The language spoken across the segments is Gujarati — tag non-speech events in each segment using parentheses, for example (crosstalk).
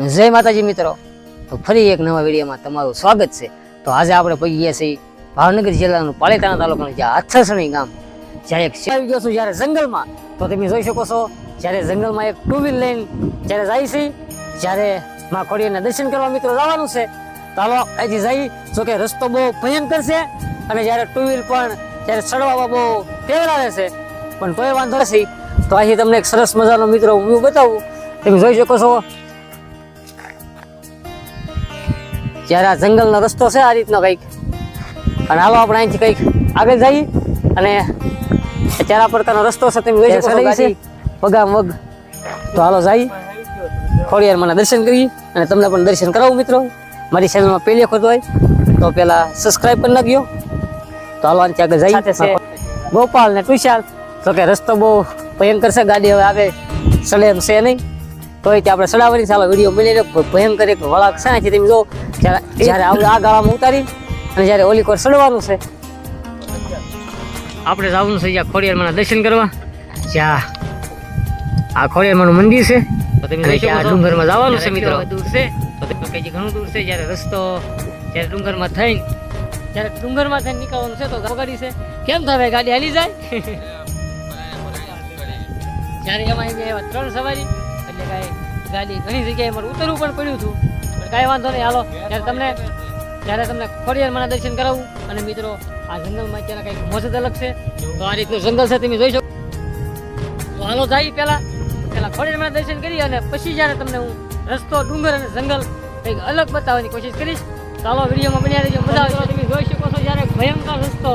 જય માતાજી મિત્રો. તો ફરી એક નવા વિડીયોમાં તમારું સ્વાગત છે. તો આજે આપણે પહોંચી ગયા છીએ ભાવનગર જિલ્લાનું પાલીતાણા તાલુકાનું, જ્યાં આથસણી ગામ જ્યાં એક આવી ગયો છું. જ્યારે જંગલમાં, તો તમે જોઈ શકો છો, જ્યારે જંગલમાં એક ટુ વ્હીલ લઈને જ્યારે જાય છે, જ્યારે માં ખોડિયાના દર્શન કરવા મિત્રો જવાનું છે, તો અહીંથી જઈ, જો કે રસ્તો બહુ ભયંકર છે, અને જ્યારે ટુ વ્હીલ પણ જ્યારે ચડવામાં બહુ કેવડાવે છે, પણ તોય વાંધો નથી. તો અહીંથી તમને એક સરસ મજાનો મિત્રો હું બતાવું. તમે જોઈ શકો છો જ્યારે આ જંગલનો રસ્તો છે આ રીતનો કંઈક. અને હાલો આપણે અહીંથી કંઈક આગળ જઈએ. અને ચાર પ્રકારનો રસ્તો છે તમે જોઈ શકો છો ગાડી પગામ વગ તો હાલો જઈએ. ખોડિયાર મને દર્શન કરીએ. અને તમને પણ દર્શન કરાવું મિત્રો. મારી ચેનલમાં પહેલી વખત હોય તો પહેલા પણ કરી નાખજો. તો હાલો આનાથી આગળ જઈએ. ગોપાલ ને ટુશાલ તો કે રસ્તો બહુ ભયંકર છે ગાડી હવે આગળ ચડે એમ છે નહીં. તોય એ આપણે ચડાવવાની ચાલો વીડિયો રહ્યો. ભયંકર એક વળાક છે. ને તમે જો જ્યારે આ ગાળામાં ઉતારી અને જ્યારે ઓલી કોર સડવાનું છે. આપણે જવાનું છે જ્યાં ખોડિયારમાંના દર્શન કરવા. જ્યાં આ ખોડિયારમાંનું મંદિર છે. તો તમે આ ડુંગરમાં ડુંગરમાં જવાનું છે મિત્રો. દૂર છે. તો તમે કઈ ઘણું દૂર છે? જ્યારે રસ્તો જ્યારે ડુંગરમાં થઈને જ્યારે ડુંગરમાં થઈને નીકળવાનું છે તો ગાડી છે. કેમ થાય ગાડી હાલી જાય? (laughs) જ્યારે એમાં ત્રણ સવારી. કાંઈ ગાડી ઘણી જગ્યાએ મારે ઉતરવું પણ પડ્યું હતું. પણ કાંઈ વાંધો નહીં, હાલો. ત્યારે તમને ત્યારે તમને ખોડિયારમાંના દર્શન કરાવું અને મિત્રો, આ જંગલમાં અત્યારે કંઈક મોજત અલગ છે, તો આ રીતનું જંગલ છે, તમે જોઈ શકો. તો હાલો, જાય પહેલા. પહેલા ખોડિયારમાંના દર્શન કરી અને પછી જ્યારે તમને હું રસ્તો, ડુંગર અને જંગલ કંઈક અલગ બતાવવાની કોશિશ કરીશ ચાલો વિડીયોમાં બન્યા રહેજો. મજા આવશે. તમે જોઈ શકો છો જ્યારે ભયંકર રસ્તો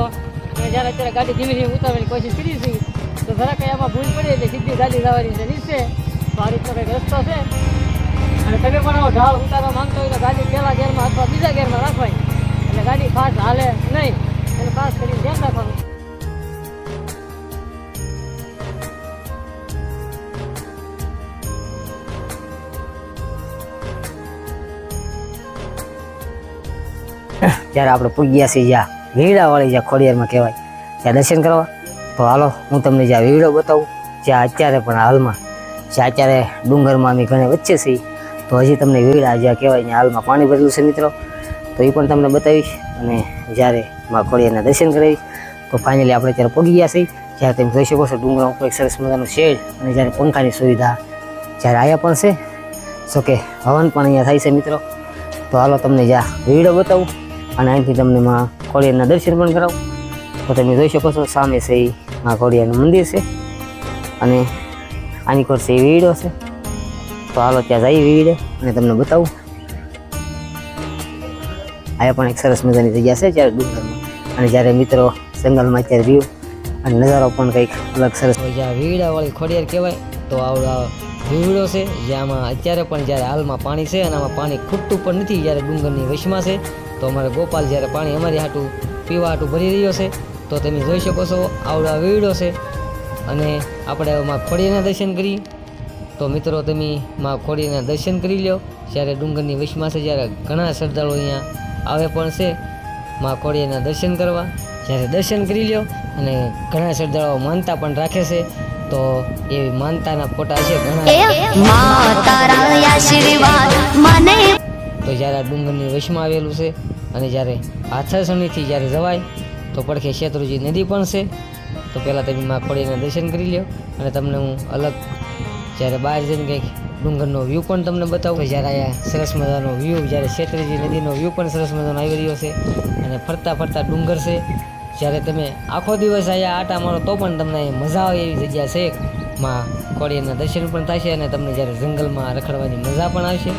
અને જ્યારે અત્યારે ગાડી ધીમે ધીમે ઉતારવાની કોશિશ કરી છે તો જરા કંઈ આમાં ભૂલ પડી એટલે સીધી ગાડી જવાની છે, નીચે. તો છે. અને તમે પણ આવો ઉતારવા માંગતો હોય તો ગાડી પહેલા ગેરમાં અથવા બીજા ગેરમાં રાખવાય એટલે ગાડી ફાસ્ટ હાલે નહીં. એટલે ખાસ કરીને ધ્યાન આપણે પૂગ્યા છીએ જ્યાં વીડાવાળી જ્યાં ખોડિયારમાં કહેવાય. ત્યાં દર્શન કરવા. તો હાલો, હું તમને જ્યાં વીડો બતાવું જ્યાં અત્યારે પણ હાલમાં જ્યાં અત્યારે ડુંગરમાં અમે ઘણે વચ્ચે છીએ, તો હજી તમને વેળા જ્યાં કહેવાય ત્યાં હાલમાં પાણી ભરેલું છે મિત્રો. તો એ પણ તમને બતાવીશ અને જ્યારે માં ખોડિયાના દર્શન કરાવીશ, તો ફાઇનલી આપણે ત્યારે પગી ગયા છીએ. જ્યારે તમે જોઈ શકો છો ડુંગરા ઉપર એક સરસ મજાનું શેડ અને જ્યારે પંખાની સુવિધા જ્યારે આયા પણ છે સો કે હવન પણ અહીંયા થાય છે મિત્રો. તો હાલો તમને જ્યાં વીડો બતાવું અને અહીંથી તમને માં ખોડિયારના દર્શન પણ કરાવું. તો તમે જોઈ શકો છો સામે છે માં ખોડિયાનું મંદિર છે. અને આની કોર વીડો છે. તો હાલો ત્યાં જઈએ વીડે અને તમને બતાવું. આ પણ એક સરસ મજાની જગ્યા છે જ્યારે ડુંગરમાં. અને જ્યારે મિત્રો જંગલમાં અત્યારે વ્યૂ અને નજારો પણ કંઈક અલગ સરસ. જ્યાં વીડાવાળી ખોડિયાર કહેવાય, તો આવડો વીવડો છે, જ્યાંમાં અત્યારે પણ જ્યારે હાલમાં પાણી છે અને આમાં પાણી ખૂટતું પણ નથી જ્યારે ડુંગરની વશમાં છે, તો અમારે ગોપાલ જ્યારે પાણી અમારી હાટું પીવા હાટું ભરી રહ્યો છે, તો તમે જોઈ શકો છો આવડો વીવડો છે. અને આપણે એમાં ખોડીના દર્શન કરી. તો મિત્રો તમે માં ખોડીના દર્શન કરી લો જ્યારે ડુંગરની વશમાં છે જ્યારે ઘણા શ્રદ્ધાળુઓ અહીંયા આવે પણ છે માં ખોડીના દર્શન કરવા. જ્યારે દર્શન કરી લો અને ઘણા શ્રદ્ધાળુઓ માનતા પણ રાખે છે તો એવી માનતાના ફોટા છે ઘણા. માં તો જ્યારે આ ડુંગરની વશમાં આવેલું છે અને જ્યારે આથરસણીથી જ્યારે જવાય તો પડખે શેત્રુજી નદી પણ છે. તો પહેલાં તમે માં ખોડીના દર્શન કરી લો અને તમને હું અલગ જ્યારે બહાર જઈને કંઈક ડુંગરનો વ્યૂ પણ તમને બતાવું. જ્યારે અહીંયા સરસ મજાનો વ્યૂ જ્યારે શેત્રીજી નદીનો વ્યૂ પણ સરસ મજાનો આવી રહ્યો છે અને ફરતા ફરતા ડુંગર છે. જ્યારે તમે આખો દિવસ અહીંયા આટા મારો તો પણ તમને મજા આવે એવી જગ્યા છે. માં કોળિયાના દર્શન પણ થશે અને તમને જ્યારે જંગલમાં રખડવાની મજા પણ આવશે.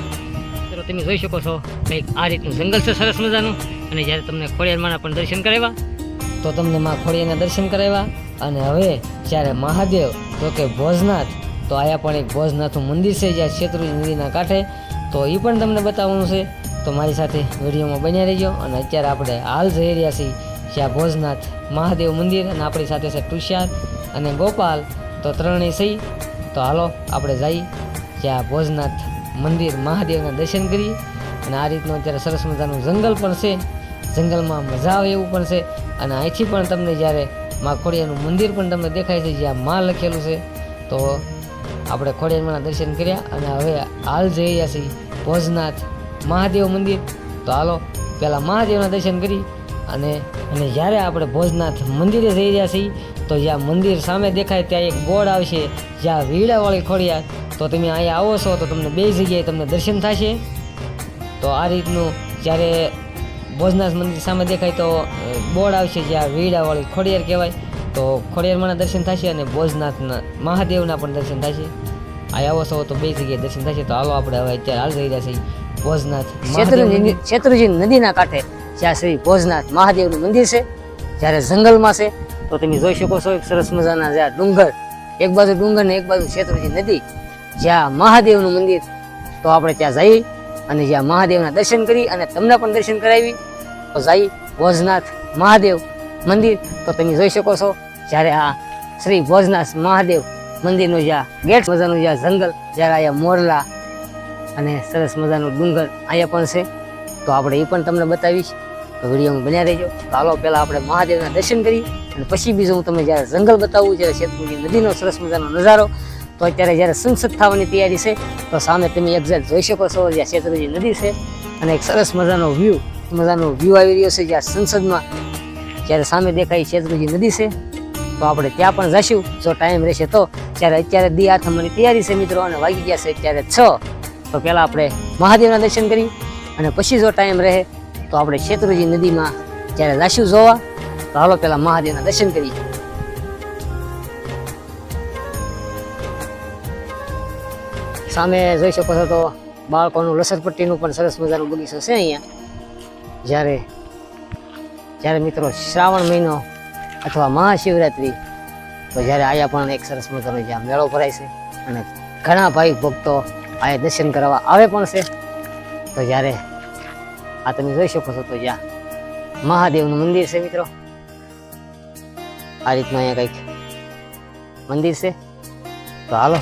મિત્રો, તમે જોઈ શકો છો, કંઈક આ રીતનું જંગલ છે સરસ મજાનું. અને જ્યારે તમને ખોડિયારમાંના પણ દર્શન કરાવ્યા તો તમને માં ખોડિયારના દર્શન કરાવ્યા? અને હવે જ્યારે મહાદેવ, તો કે ભોજનાથ, તો આયા પણ એક ભોજનાથનું મંદિર છે જ્યાં શેત્રુજી નદીના કાંઠે, તો એ પણ તમને બતાવવાનું છે. તો મારી સાથે વિડીયોમાં બન્યા રહેજો અને અત્યારે આપણે હાલ જઈ રહ્યા છીએ જ્યાં ભોજનાથ, મહાદેવ મંદિર અને આપણી સાથે છે તુષાર અને ગોપાલ. તો ત્રણેય સહી તો હાલો આપણે જઈ જ્યાં ભોજનાથ મંદિર, મહાદેવના દર્શન કરીએ. અને આ રીતનું અત્યારે સરસ મજાનું જંગલ પણ છે. જંગલમાં મજા આવે એવું પણ છે. અને અહીંથી પણ તમને જ્યારે મા ખોડિયાનું મંદિર પણ તમને દેખાય છે, જ્યાં માં લખેલું છે, તો આપણે ખોડિયારમાંના દર્શન કર્યા અને હવે હાલ જઈ રહ્યા છીએ ભોજનાથ મહાદેવ મંદિર. તો હાલો, પહેલાં મહાદેવના દર્શન કરી અને અને જ્યારે આપણે ભોજનાથ મંદિરે જઈ રહ્યા છીએ, તો જ્યાં મંદિર સામે દેખાય ત્યાં એક બોર્ડ આવશે, જ્યાં વીડાવાળી ખોડિયાર. તો તમે અહીંયા આવો છો, તો તમને બે જગ્યાએ તમને દર્શન થશે. તો આ રીતનું જ્યારે ભોજનાથ મંદિર સામે દેખાય તો બોર્ડ આવશે જ્યાં વીડાવાળી ખોડિયાર કહેવાય. તો ખોડિયારમાંના દર્શન થશે અને ભોજનાથના મહાદેવના પણ દર્શન થશે. આ આવો છો તો બે જગ્યાએ દર્શન થશે. તો હાલો આપણે હવે અત્યારે હાલ જઈ રહ્યા છીએ ભોજનાથ શેત્રુજી નદીના કાંઠે જ્યાં શ્રી ભોજનાથ મહાદેવનું મંદિર છે. જ્યારે જંગલમાં છે તો તમે જોઈ શકો છો એક સરસ મજાના જ્યાં ડુંગર એક બાજુ ડુંગર ને એક બાજુ શેત્રુજી નદી. જ્યાં મહાદેવનું મંદિર તો આપણે ત્યાં જઈ અને જ્યાં મહાદેવના દર્શન કરી અને તમને પણ દર્શન કરાવી, તો જઈ ભોજનાથ મહાદેવ મંદિર, તો તમે જોઈ શકો છો, જ્યારે આ શ્રી ભોજનાથ મહાદેવ મંદિરનું જ્યાં ગેટ મજાનું જ્યાં જંગલ, જ્યારે અહીંયા મોરલા અને સરસ મજાનું ડુંગર અહીંયા પણ છે, તો આપણે એ પણ તમને બતાવીશ. તો વિડીયોમાં બન્યા રહેજો. તો હાલો, પહેલાં આપણે મહાદેવના દર્શન કરી અને પછી બીજું હું તમને જ્યારે જંગલ બતાવું, જ્યારે શેત્રુંજી નદીનો સરસ મજાનો નજારો તો અત્યારે જ્યારે સંસદ થવાની તૈયારી છે, તો સામે તમે એક્ઝેક્ટ જોઈ શકો છો, જ્યાં શેત્રુજી નદી છે અને એક સરસ મજાનો વ્યૂ મજાનો વ્યૂ આવી રહ્યો છે જ્યાં સંસદમાં. જ્યારે સામે દેખાય શેત્રુજી નદી છે, તો આપણે ત્યાં પણ જઈશું. જો ટાઈમ રહેશે તો. ત્યારે અત્યારે દી આથમવાની તૈયારી છે મિત્રો, અને વાગી ગયા છે અત્યારે છ, તો પહેલાં આપણે મહાદેવના દર્શન કરી, અને પછી જો ટાઈમ રહે, તો આપણે શેત્રુજી નદીમાં જ્યારે જઈશું જોવા, તો હાલો પહેલાં મહાદેવના દર્શન કરીએ. સામે જોઈ શકો છો તો બાળકોનું લસરપટ્ટીનું પણ સરસ મજાનું બગીચો છે અહીંયા. જ્યારે જ્યારે મિત્રો શ્રાવણ મહિનો અથવા મહાશિવરાત્રિ, તો જ્યારે આયા પણ એક સરસ મજાનો જ્યાં મેળો ભરાય છે અને ઘણા ભાઈ ભક્તો આયા દર્શન કરવા આવે પણ છે, તો જ્યારે આ તમે જોઈ શકો છો તો જ્યાં મહાદેવનું મંદિર છે મિત્રો. આ રીતનું અહીંયા કંઈક મંદિર છે. તો હાલો.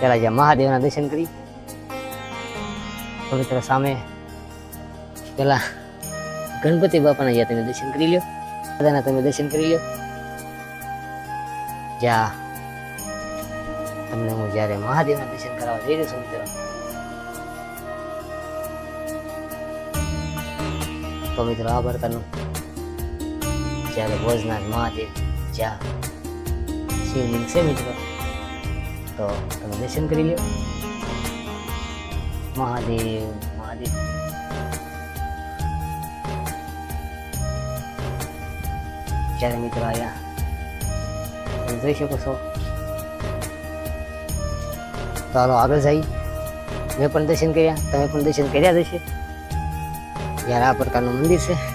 પહેલાં જ્યાં મહાદેવના દર્શન કરી. પવિત્ર સામે પહેલાં ગણપતિ બાપાના જ્યાં તમે દર્શન કરી લો દાદાના તમે દર્શન કરી લો જ્યાં તમને હું જ્યારે મહાદેવના દર્શન કરાવવા જઈ રહ્યો છું મિત્રો. તો મિત્રો આ જ્યારે ભોજનાથ મહાદેવ જ્યાં શિવલિંગ છે મિત્રો તો તમે દર્શન કરી લ્યો મહાદેવ મહાદેવ જ્યારે મિત્રો આવ્યા તમે જોઈ શકો છો તો હાલો આગળ જઈ મેં પણ દર્શન કર્યા તમે પણ દર્શન કર્યા જ હશે જ્યારે આ પ્રકારનું મંદિર છે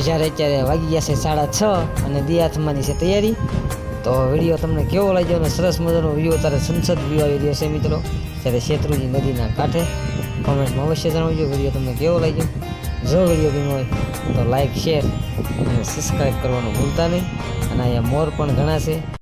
જ્યારે અત્યારે વાગી ગયા છે સાડા છ અને દિયાથમાની છે તૈયારી, તો વીડિયો તમને કેવો લાગ્યો અને સરસ મજાનો વીડિયો ત્યારે સંસદ વ્યૂ આવી રહ્યો છે મિત્રો. ત્યારે શેત્રુજી નદીના કાંઠે કોમેન્ટમાં અવશ્ય જણાવજો વીડિયો તમને કેવો લાગ્યો. જો વીડિયો ગમ્યો હોય તો લાઈક શેર અને સબસ્ક્રાઈબ કરવાનું ભૂલતા નહીં. અને અહીંયા મોર પણ ઘણા છે.